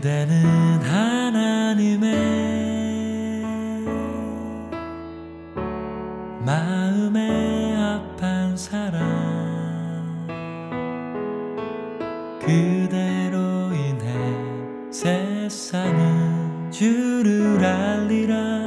그대는 하나님의 마음에 합한 사람 그대로 인해 세상은 주를 알리라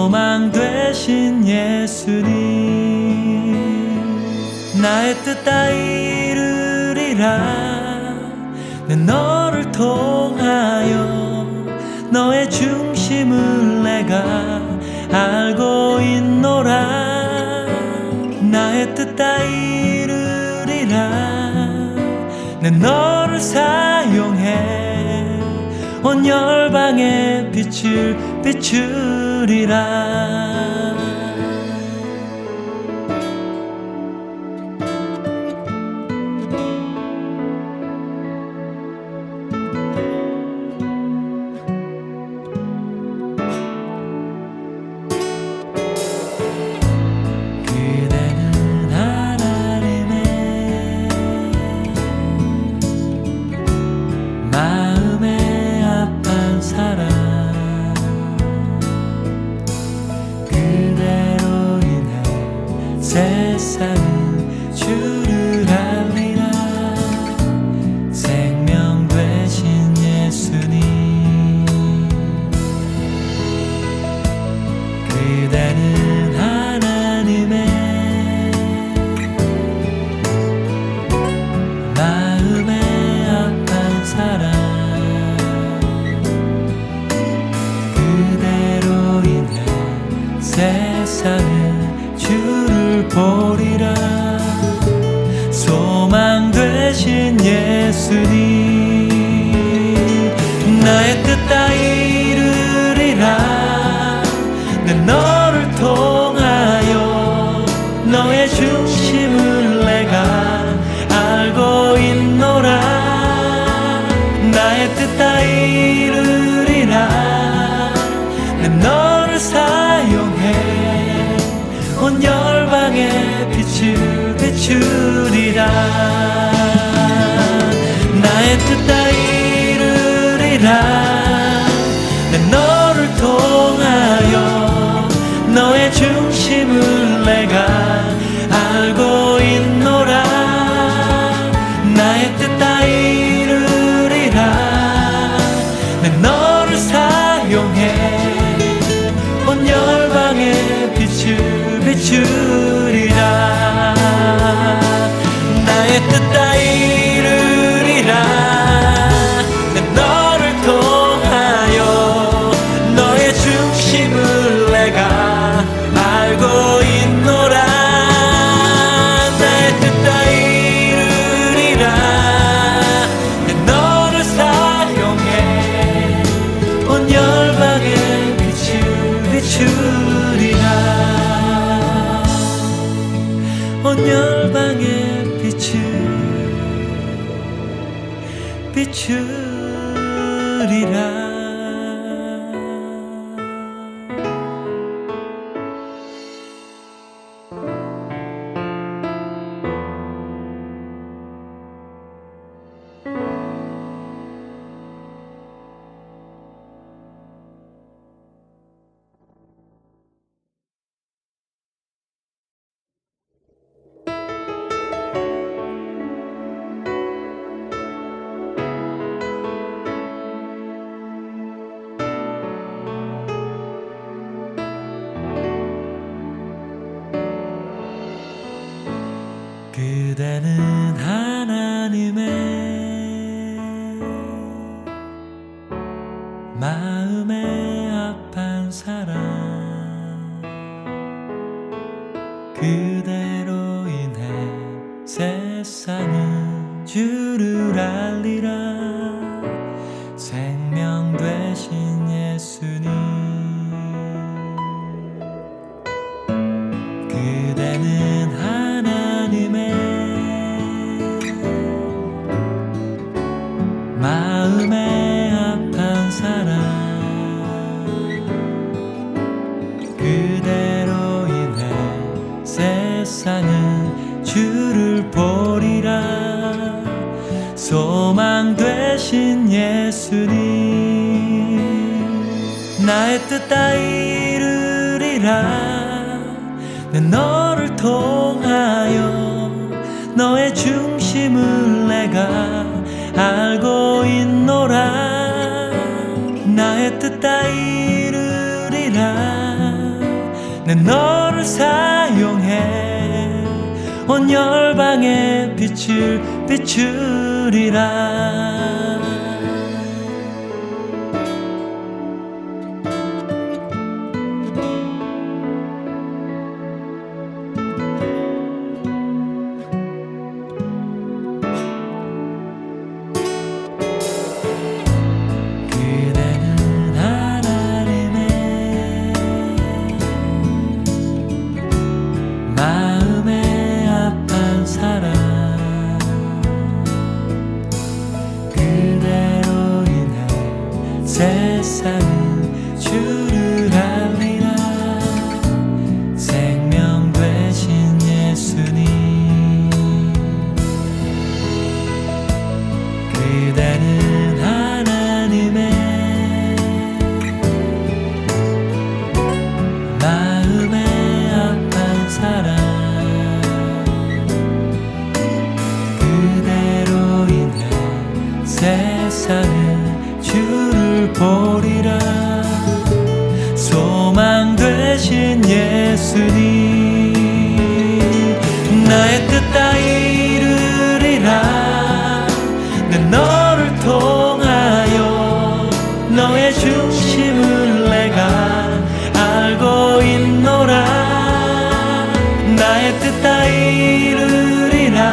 소망 되신 예수님 나의 뜻 다 이루리라. 내 너를 통하여 너의 중심을 내가 알고 있노라. 나의 뜻 다 이루리라. 내 너를 사용해 온 열방에 빛을 비추리라 세상은 주를 보리라. 소망 되신 예수님 나의 뜻 다 이루리라. 내 너를 통하 빛을 비추리라. 나의 뜻 다 이루리라 비 그대는 되신 예수님 나의 뜻 다 이루리라. 내 너를 통하여 너의 중심을 내가 알고 있노라. 나의 뜻 다 이루리라. 내 너를 사용해 온 열방에 빛을 비추리라 세상은 주를 예수님 나의 뜻 다 이루리라. 내 너를 통하여 너의 중심을 내가 알고 있노라. 나의 뜻 다 이루리라.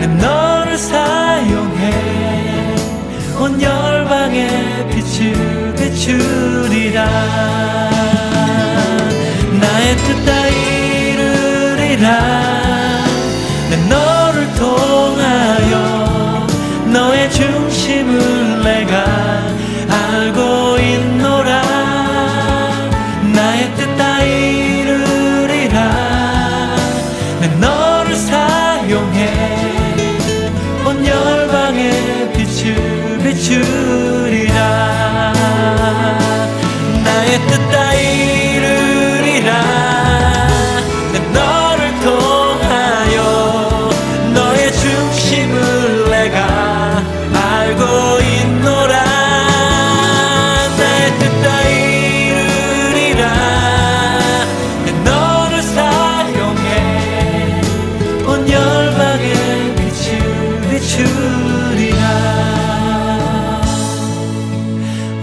내 너를 사용해 온 열방에 빛을 비추 이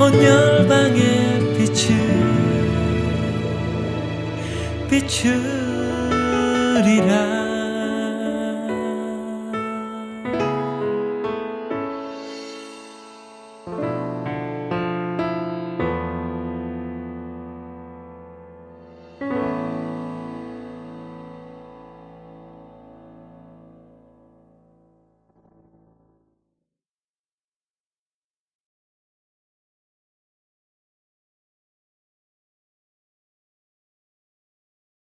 온 열방에 빛을 비추리라